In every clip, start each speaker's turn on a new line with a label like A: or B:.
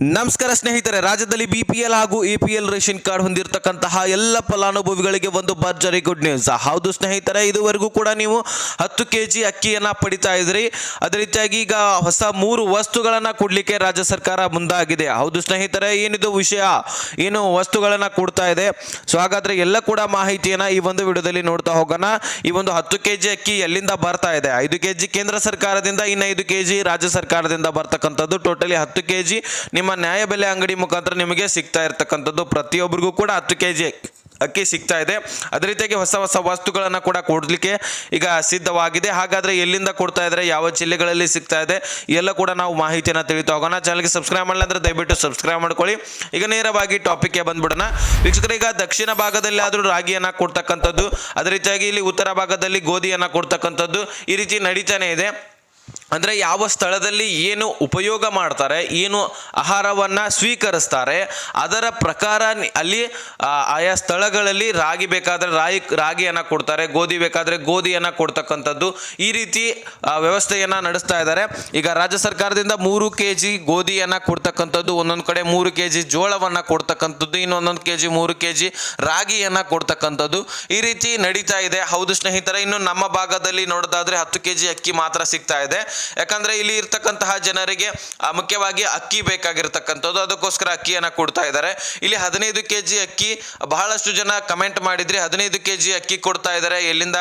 A: ನಮಸ್ಕಾರ ಸ್ನೇಹಿತರೆ, ರಾಜ್ಯದಲ್ಲಿ ಬಿ ಪಿ ಎಲ್ ಹಾಗೂ A P L ration card ಹೊಂದಿರತಕ್ಕಂತಹ ಎಲ್ಲ ಫಲಾನುಭವಿಗಳಿಗೆ ಒಂದು ಭರ್ಜರಿ ಗುಡ್ ನ್ಯೂಸ್ ಹೌದು ಸ್ನೇಹಿತರೆ, ಇದುವರೆಗೂ ಕೂಡ ನೀವು ಹತ್ತು ಕೆ ಜಿ ಅಕ್ಕಿಯನ್ನು ಪಡಿತಾ ಇದ್ರಿ. ಅದೇ ರೀತಿಯಾಗಿ ಈಗ ಹೊಸ ಮೂರು ವಸ್ತುಗಳನ್ನು ಕೊಡಲಿಕ್ಕೆ ರಾಜ್ಯ ಸರ್ಕಾರ ಮುಂದಾಗಿದೆ. ಹೌದು ಸ್ನೇಹಿತರೆ, ಏನಿದು ವಿಷಯ? ಏನು ವಸ್ತುಗಳನ್ನು ಕೊಡ್ತಾ ಇದೆ? ಸೊ ಹಾಗಾದ್ರೆ ಎಲ್ಲ ಕೂಡ ಮಾಹಿತಿಯನ್ನು ಈ ಒಂದು ವಿಡಿಯೋದಲ್ಲಿ ನೋಡ್ತಾ ಹೋಗೋಣ. ಈ ಒಂದು ಹತ್ತು ಕೆ ಜಿ ಅಕ್ಕಿ ಎಲ್ಲಿಂದ ಬರ್ತಾ ಇದೆ? ಐದು ಕೆ ಜಿ ಕೇಂದ್ರ ಸರ್ಕಾರದಿಂದ, ಇನ್ನು ಐದು ಕೆ ಜಿ ರಾಜ್ಯ ಸರ್ಕಾರದಿಂದ ಬರ್ತಕ್ಕಂಥದ್ದು. ಟೋಟಲಿ ಹತ್ತು ಕೆ ಜಿ ನಿಮ್ಮ ನ್ಯಾಯಬೆಲೆ ಅಂಗಡಿ ಮುಖಾಂತರ ನಿಮಗೆ ಸಿಗ್ತಾ ಇರ್ತಕ್ಕಂಥದ್ದು ಪ್ರತಿಯೊಬ್ಬರಿಗೂ ಕೂಡ ಹತ್ತು ಕೆ ಜಿ ಅಕ್ಕಿ ಸಿಗ್ತಾ ಇದೆ. ಅದೇ ರೀತಿಯಾಗಿ ಹೊಸ ಹೊಸ ವಸ್ತುಗಳನ್ನು ಕೂಡ ಕೊಡಲಿಕ್ಕೆ ಈಗ ಸಿದ್ಧವಾಗಿದೆ. ಹಾಗಾದರೆ ಎಲ್ಲಿಂದ ಕೊಡ್ತಾ ಇದ್ದಾರೆ? ಯಾವ ಜಿಲ್ಲೆಗಳಲ್ಲಿ ಸಿಗ್ತಾ ಇದೆ? ಎಲ್ಲ ಕೂಡ ನಾವು ಮಾಹಿತಿಯನ್ನು ತಿಳಿತು ಹೋಗೋಣ. ಚಾನಲ್ಗೆ ಸಬ್ಸ್ಕ್ರೈಬ್ ಮಾಡಲ್ಲ ಅಂದರೆ ದಯವಿಟ್ಟು ಸಬ್ಸ್ಕ್ರೈಬ್ ಮಾಡ್ಕೊಳ್ಳಿ. ಈಗ ನೇರವಾಗಿ ಟಾಪಿಕ್ಗೆ ಬಂದ್ಬಿಡೋಣ. ವೀಕ್ಷಕರು, ಈಗ ದಕ್ಷಿಣ ಭಾಗದಲ್ಲಿ ಆದರೂ ರಾಗಿಯನ್ನು ಕೊಡ್ತಕ್ಕಂಥದ್ದು, ಅದೇ ರೀತಿಯಾಗಿ ಇಲ್ಲಿ ಉತ್ತರ ಭಾಗದಲ್ಲಿ ಗೋಧಿಯನ್ನು ಕೊಡ್ತಕ್ಕಂಥದ್ದು ಈ ರೀತಿ ನಡೀತಾನೆ ಇದೆ. ಅಂದರೆ ಯಾವ ಸ್ಥಳದಲ್ಲಿ ಏನು ಉಪಯೋಗ ಮಾಡ್ತಾರೆ, ಏನು ಆಹಾರವನ್ನು ಸ್ವೀಕರಿಸ್ತಾರೆ, ಅದರ ಪ್ರಕಾರ ಅಲ್ಲಿ ಆಯಾ ಸ್ಥಳಗಳಲ್ಲಿ ರಾಗಿ ಬೇಕಾದರೆ ರಾಗಿ ರಾಗಿಯನ್ನು ಕೊಡ್ತಾರೆ, ಗೋಧಿ ಬೇಕಾದರೆ ಗೋಧಿಯನ್ನು ಕೊಡ್ತಕ್ಕಂಥದ್ದು ಈ ರೀತಿ ವ್ಯವಸ್ಥೆಯನ್ನು ನಡೆಸ್ತಾ ಇದ್ದಾರೆ. ಈಗ ರಾಜ್ಯ ಸರ್ಕಾರದಿಂದ ಮೂರು ಕೆ ಜಿ ಗೋಧಿಯನ್ನು ಕೊಡ್ತಕ್ಕಂಥದ್ದು, ಒಂದೊಂದು ಕಡೆ ಮೂರು ಕೆ ಜಿ ಜೋಳವನ್ನು ಕೊಡ್ತಕ್ಕಂಥದ್ದು, ಇನ್ನೊಂದೊಂದು ಕೆ ಜಿ ಮೂರು ಕೆ ಜಿ ರಾಗಿಯನ್ನು ಕೊಡ್ತಕ್ಕಂಥದ್ದು ಈ ರೀತಿ ನಡೀತಾ ಇದೆ. ಹೌದು ಸ್ನೇಹಿತರೆ, ಇನ್ನು ನಮ್ಮ ಭಾಗದಲ್ಲಿ ನೋಡೋದಾದ್ರೆ ಹತ್ತು ಕೆ ಜಿ ಅಕ್ಕಿ ಮಾತ್ರ ಸಿಗ್ತಾ ಇದೆ. ಯಾಕಂದ್ರೆ ಇಲ್ಲಿ ಇರ್ತಕ್ಕಂತಹ ಜನರಿಗೆ ಮುಖ್ಯವಾಗಿ ಅಕ್ಕಿ ಬೇಕಾಗಿರ್ತಕ್ಕಂಥದ್ದು. ಅದಕ್ಕೋಸ್ಕರ ಅಕ್ಕಿಯನ್ನು ಕೊಡ್ತಾ ಇದ್ದಾರೆ. ಇಲ್ಲಿ ಹದಿನೈದು ಕೆ ಜಿ ಅಕ್ಕಿ, ಬಹಳಷ್ಟು ಜನ ಕಮೆಂಟ್ ಮಾಡಿದ್ರಿ. ಹದಿನೈದು ಕೆ ಜಿ ಅಕ್ಕಿ ಕೊಡ್ತಾ ಇದ್ದಾರೆ. ಎಲ್ಲಿಂದ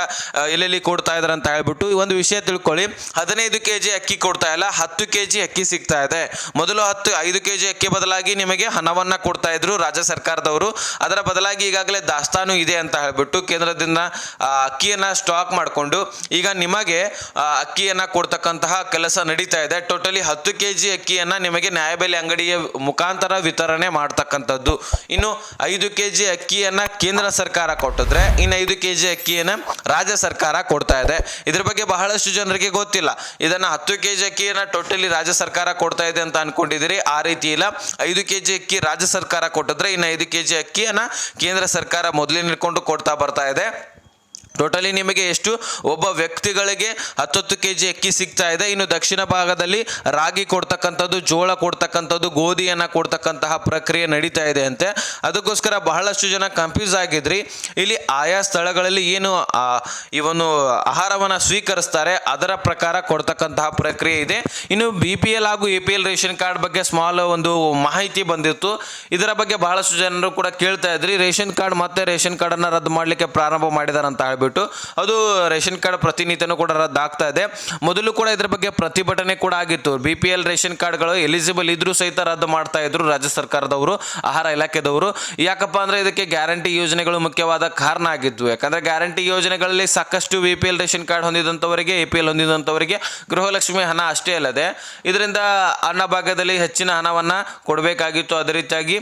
A: ಎಲ್ಲೆಲ್ಲಿ ಕೊಡ್ತಾ ಇದ್ದಾರೆ ಅಂತ ಹೇಳ್ಬಿಟ್ಟು ಈ ಒಂದು ವಿಷಯ ತಿಳ್ಕೊಳ್ಳಿ. ಹದಿನೈದು ಕೆ ಜಿ ಅಕ್ಕಿ ಕೊಡ್ತಾ ಇಲ್ಲ. ಹತ್ತು ಕೆ ಜಿ ಅಕ್ಕಿ ಸಿಗ್ತಾ ಇದೆ. ಮೊದಲು ಹತ್ತು, ಐದು ಕೆ ಜಿ ಅಕ್ಕಿ ಬದಲಾಗಿ ನಿಮಗೆ ಹಣವನ್ನ ಕೊಡ್ತಾ ಇದ್ರು ರಾಜ್ಯ ಸರ್ಕಾರದವರು. ಅದರ ಬದಲಾಗಿ ಈಗಾಗಲೇ ದಾಸ್ತಾನು ಇದೆ ಅಂತ ಹೇಳ್ಬಿಟ್ಟು ಕೇಂದ್ರದಿಂದ ಅಕ್ಕಿಯನ್ನ ಸ್ಟಾಕ್ ಮಾಡಿಕೊಂಡು, ಈಗ ನಿಮಗೆ ಅಕ್ಕಿಯನ್ನ ಅಕ್ಕಿಯನ್ನ ಕೊಡ್ತಕ್ಕಂತಹ ಕೆಲಸ ನಡೀತಾ ಇದೆ. ಟೋಟಲಿ ಹತ್ತು ಕೆ ಜಿ ಅಕ್ಕಿಯನ್ನ ನಿಮಗೆ ನ್ಯಾಯಬೆಲೆ ಅಂಗಡಿಯ ಮುಖಾಂತರ ವಿತರಣೆ ಮಾಡ್ತಕ್ಕಂಥದ್ದು. ಇನ್ನು ಐದು ಕೆ ಜಿ ಅಕ್ಕಿಯನ್ನ ಕೇಂದ್ರ ಸರ್ಕಾರ ಕೊಟ್ಟಿದ್ರೆ, ಇನ್ನು ಐದು ಕೆ ಜಿ ಅಕ್ಕಿಯನ್ನ ರಾಜ್ಯ ಸರ್ಕಾರ ಕೊಡ್ತಾ ಇದೆ. ಇದ್ರ ಬಗ್ಗೆ ಬಹಳಷ್ಟು ಜನರಿಗೆ ಗೊತ್ತಿಲ್ಲ. ಇದನ್ನ ಹತ್ತು ಕೆ ಜಿ ಅಕ್ಕಿಯನ್ನ ಟೋಟಲಿ ರಾಜ್ಯ ಸರ್ಕಾರ ಕೊಡ್ತಾ ಇದೆ ಅಂತ ಅನ್ಕೊಂಡಿದ್ದೀರಿ. ಆ ರೀತಿ ಇಲ್ಲ. ಐದು ಕೆ ಜಿ ಅಕ್ಕಿ ರಾಜ್ಯ ಸರ್ಕಾರ ಕೊಟ್ಟಿದ್ರೆ, ಇನ್ನು ಐದು ಕೆ ಜಿ ಅಕ್ಕಿಯನ್ನ ಕೇಂದ್ರ ಸರ್ಕಾರ ಮೊದಲೇ ನಿಲ್ಕೊಂಡು ಕೊಡ್ತಾ ಬರ್ತಾ ಇದೆ. ಟೋಟಲಿ ನಿಮಗೆ ಎಷ್ಟು ಒಬ್ಬ ವ್ಯಕ್ತಿಗಳಿಗೆ ಹತ್ತತ್ತು ಕೆ ಜಿ ಅಕ್ಕಿ ಸಿಗ್ತಾ ಇದೆ. ಇನ್ನು ದಕ್ಷಿಣ ಭಾಗದಲ್ಲಿ ರಾಗಿ ಕೊಡ್ತಕ್ಕಂಥದ್ದು, ಜೋಳ ಕೊಡ್ತಕ್ಕಂಥದ್ದು, ಗೋಧಿಯನ್ನು ಕೊಡ್ತಕ್ಕಂತಹ ಪ್ರಕ್ರಿಯೆ ನಡೀತಾ ಇದೆ ಅಂತೆ. ಅದಕ್ಕೋಸ್ಕರ ಬಹಳಷ್ಟು ಜನ ಕನ್ಫ್ಯೂಸ್ ಆಗಿದ್ರಿ. ಇಲ್ಲಿ ಆಯಾ ಸ್ಥಳಗಳಲ್ಲಿ ಏನು ಇವನು ಆಹಾರವನ್ನು ಸ್ವೀಕರಿಸ್ತಾರೆ, ಅದರ ಪ್ರಕಾರ ಕೊಡ್ತಕ್ಕಂತಹ ಪ್ರಕ್ರಿಯೆ ಇದೆ. ಇನ್ನು ಬಿ ಪಿ ಎಲ್ ಹಾಗೂ A P L ration card ಬಗ್ಗೆ ಸ್ಮಾಲ್ ಒಂದು ಮಾಹಿತಿ ಬಂದಿತ್ತು. ಇದರ ಬಗ್ಗೆ ಬಹಳಷ್ಟು ಜನರು ಕೂಡ ಕೇಳ್ತಾ ಇದ್ರಿ. ರೇಷನ್ ಕಾರ್ಡ್ ಮತ್ತೆ ರೇಷನ್ ಕಾರ್ಡನ್ನು ರದ್ದು ಮಾಡಲಿಕ್ಕೆ ಪ್ರಾರಂಭ ಮಾಡಿದಾರಂತ ಅಂತ ಹೇಳ್ಬಿಟ್ಟು ಅದು ರೇಷನ್ ಕಾರ್ಡ್ ಪ್ರತಿನಿತ್ಯನೂ ಕೂಡ ರದ್ದು ಆಗ್ತಾ ಇದೆ. ಮೊದಲು ಕೂಡ ಇದ್ರ ಬಗ್ಗೆ ಪ್ರತಿಭಟನೆ ಕೂಡ ಆಗಿತ್ತು. ಬಿ ಪಿ ಎಲ್ ರೇಷನ್ ಕಾರ್ಡ್ಗಳು ಎಲಿಜಿಬಲ್ ಇದ್ರೂ ಸಹಿತ ರದ್ದು ಮಾಡ್ತಾ ಇದ್ರು ರಾಜ್ಯ ಸರ್ಕಾರದವರು, ಆಹಾರ ಇಲಾಖೆದವರು. ಯಾಕಪ್ಪ ಅಂದರೆ ಇದಕ್ಕೆ ಗ್ಯಾರಂಟಿ ಯೋಜನೆಗಳು ಮುಖ್ಯವಾದ ಕಾರಣ ಆಗಿದ್ವು. ಯಾಕಂದ್ರೆ ಗ್ಯಾರಂಟಿ ಯೋಜನೆಗಳಲ್ಲಿ ಸಾಕಷ್ಟು B P L ration card ಹೊಂದಿದಂಥವರಿಗೆ A P L ಹೊಂದಿದಂಥವರಿಗೆ ಗೃಹಲಕ್ಷ್ಮಿ ಹಣ ಅಷ್ಟೇ ಅಲ್ಲದೆ, ಇದರಿಂದ ಅನ್ನಭಾಗ್ಯದಲ್ಲಿ ಹೆಚ್ಚಿನ ಹಣವನ್ನು ಕೊಡಬೇಕಾಗಿತ್ತು. ಅದೇ ರೀತಿಯಾಗಿ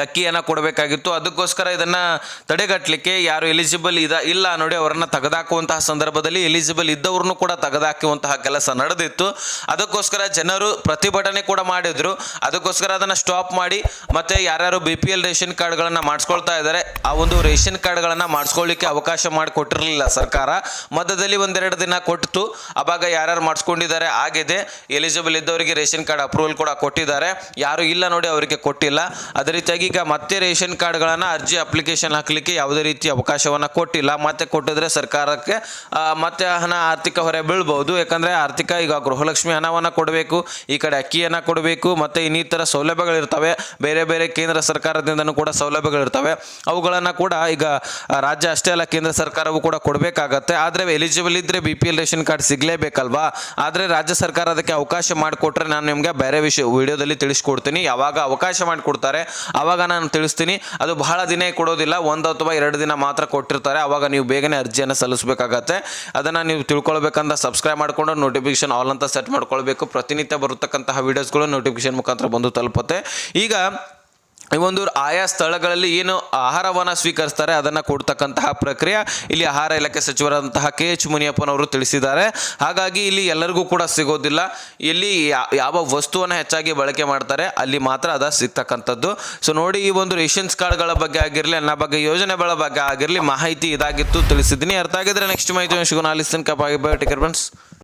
A: ಅಕ್ಕಿಯನ್ನು ಕೊಡಬೇಕಾಗಿತ್ತು. ಅದಕ್ಕೋಸ್ಕರ ಇದನ್ನು ತಡೆಗಟ್ಟಲಿಕ್ಕೆ ಯಾರು ಎಲಿಜಿಬಲ್ ಇದ, ಇಲ್ಲ ನೋಡಿ ಅವರನ್ನು ತೆಗೆದಾಕುವಂತಹ ಸಂದರ್ಭದಲ್ಲಿ ಎಲಿಜಿಬಲ್ ಇದ್ದವ್ರನ್ನು ಕೂಡ ತೆಗೆದಾಕುವಂತಹ ಕೆಲಸ ನಡೆದಿತ್ತು. ಅದಕ್ಕೋಸ್ಕರ ಜನರು ಪ್ರತಿಭಟನೆ ಕೂಡ ಮಾಡಿದರು. ಅದಕ್ಕೋಸ್ಕರ ಅದನ್ನು ಸ್ಟಾಪ್ ಮಾಡಿ, ಮತ್ತು ಯಾರ್ಯಾರು ಬಿ ಪಿ ಎಲ್ ರೇಷನ್ ಕಾರ್ಡ್ಗಳನ್ನು ಮಾಡಿಸ್ಕೊಳ್ತಾ ಇದ್ದಾರೆ, ಆ ಒಂದು ರೇಷನ್ ಕಾರ್ಡ್ಗಳನ್ನು ಮಾಡಿಸ್ಕೊಳ್ಳಿಕ್ಕೆ ಅವಕಾಶ ಮಾಡಿಕೊಟ್ಟಿರಲಿಲ್ಲ ಸರ್ಕಾರ. ಮಧ್ಯದಲ್ಲಿ ಒಂದೆರಡು ದಿನ ಕೊಟ್ಟಿತು ಆವಾಗ ಯಾರ್ಯಾರು ಮಾಡಿಸ್ಕೊಂಡಿದ್ದಾರೆ, ಆಗಿದೆ. ಎಲಿಜಿಬಲ್ ಇದ್ದವರಿಗೆ ರೇಷನ್ ಕಾರ್ಡ್ ಅಪ್ರೂವಲ್ ಕೂಡ ಕೊಟ್ಟಿದ್ದಾರೆ. ಯಾರು ಇಲ್ಲ ನೋಡಿ ಅವರಿಗೆ ಕೊಟ್ಟಿಲ್ಲ. ಅದೇ ರೀತಿಯಾಗಿ ಈಗ ಮತ್ತೆ ರೇಷನ್ ಕಾರ್ಡ್ಗಳನ್ನು ಅರ್ಜಿ ಅಪ್ಲಿಕೇಶನ್ ಹಾಕಲಿಕ್ಕೆ ಯಾವುದೇ ರೀತಿ ಅವಕಾಶವನ್ನು ಕೊಟ್ಟಿಲ್ಲ. ಮತ್ತೆ ಕೊಟ್ಟಿದ್ರೆ ಸರ್ಕಾರಕ್ಕೆ ಮತ್ತೆ ಹಣ ಆರ್ಥಿಕ ಹೊರೆ ಬೀಳ್ಬೋದು. ಯಾಕಂದರೆ ಆರ್ಥಿಕ ಈಗ ಗೃಹಲಕ್ಷ್ಮಿ ಹಣವನ್ನು ಕೊಡಬೇಕು, ಈ ಕಡೆ ಅಕ್ಕಿಯನ್ನು ಕೊಡಬೇಕು, ಮತ್ತು ಇನ್ನಿತರ ಸೌಲಭ್ಯಗಳಿರ್ತವೆ. ಬೇರೆ ಬೇರೆ ಕೇಂದ್ರ ಸರ್ಕಾರದಿಂದನೂ ಕೂಡ ಸೌಲಭ್ಯಗಳಿರ್ತವೆ. ಅವುಗಳನ್ನು ಕೂಡ ಈಗ ರಾಜ್ಯ ಅಷ್ಟೇ ಅಲ್ಲ, ಕೇಂದ್ರ ಸರ್ಕಾರವು ಕೂಡ ಕೊಡಬೇಕಾಗತ್ತೆ. ಆದರೆ ಎಲಿಜಿಬಲ್ ಇದ್ದರೆ B P L ration card ಸಿಗಲೇಬೇಕಲ್ವಾ? ಆದರೆ ರಾಜ್ಯ ಸರ್ಕಾರ ಅದಕ್ಕೆ ಅವಕಾಶ ಮಾಡಿಕೊಟ್ರೆ ನಾನು ನಿಮಗೆ ಬೇರೆ ವಿಷಯ, ವಿಡಿಯೋದಲ್ಲಿ ತಿಳಿಸ್ಕೊಡ್ತೀನಿ. ಯಾವಾಗ ಅವಕಾಶ ಮಾಡಿಕೊಡ್ತಾರೆ ಆವಾಗ ನಾನು ತಿಳಿಸ್ತೀನಿ, ಅದು ಬಹಳ ದಿನ ಕೊಡೋದಿಲ್ಲ, ಒಂದು ಅಥವಾ ಎರಡು ದಿನ ಮಾತ್ರ ಕೊಟ್ಟಿರ್ತಾರೆ. ಆವಾಗ ನೀವು ಬೇಗನೆ ಅರ್ಜಿಯನ್ನು ಸಲ್ಲಿಸಬೇಕಾಗತ್ತೆ. ಅದನ್ನು ನೀವು ತಿಳ್ಕೊಳ್ಬೇಕಂತ ಸಬ್ಸ್ಕ್ರೈಬ್ ಮಾಡಿಕೊಂಡು ನೋಟಿಫಿಕೇಶನ್ ಆಲ್ ಅಂತ ಸೆಟ್ ಮಾಡ್ಕೊಳ್ಬೇಕು. ಪ್ರತಿನಿತ್ಯ ಬರತಕ್ಕಂತಹ ವೀಡಿಯೋಸ್ಗಳು ನೋಟಿಫಿಕೇಶನ್ ಮುಖಾಂತರ ಬಂದು ತಲುಪುತ್ತೆ. ಈಗ ಈ ಒಂದು ಆಯಾ ಸ್ಥಳಗಳಲ್ಲಿ ಏನು ಆಹಾರವನ್ನು ಸ್ವೀಕರಿಸ್ತಾರೆ, ಅದನ್ನು ಕೊಡ್ತಕ್ಕಂತಹ ಪ್ರಕ್ರಿಯೆ ಇಲ್ಲಿ ಆಹಾರ ಇಲಾಖೆ ಸಚಿವರಾದಂತಹ ಕೆ ಎಚ್ ಮುನಿಯಪ್ಪನವರು ತಿಳಿಸಿದ್ದಾರೆ. ಹಾಗಾಗಿ ಇಲ್ಲಿ ಎಲ್ಲರಿಗೂ ಕೂಡ ಸಿಗೋದಿಲ್ಲ. ಇಲ್ಲಿ ಯಾವ ವಸ್ತುವನ್ನು ಹೆಚ್ಚಾಗಿ ಬಳಕೆ ಮಾಡ್ತಾರೆ, ಅಲ್ಲಿ ಮಾತ್ರ ಅದು ಸಿಗ್ತಕ್ಕಂಥದ್ದು. ಸೊ ನೋಡಿ ಈ ಒಂದು ರೇಷನ್ಸ್ ಕಾರ್ಡ್ಗಳ ಬಗ್ಗೆ ಆಗಿರಲಿ, ಅನ್ನ ಬಗ್ಗೆ, ಯೋಜನೆಗಳ ಬಗ್ಗೆ ಆಗಿರಲಿ, ಮಾಹಿತಿ ಇದಾಗಿತ್ತು, ತಿಳಿಸಿದ್ದೀನಿ. ಅರ್ಥ ಆಗಿದ್ರೆ ನೆಕ್ಸ್ಟ್ ಮಾಹಿತಿ ಸಿಗೋಣ. ಅಲ್ಲಿ ತನಕ ಬೈ ಟೇಕರ್ ಫ್ರೆಂಡ್ಸ್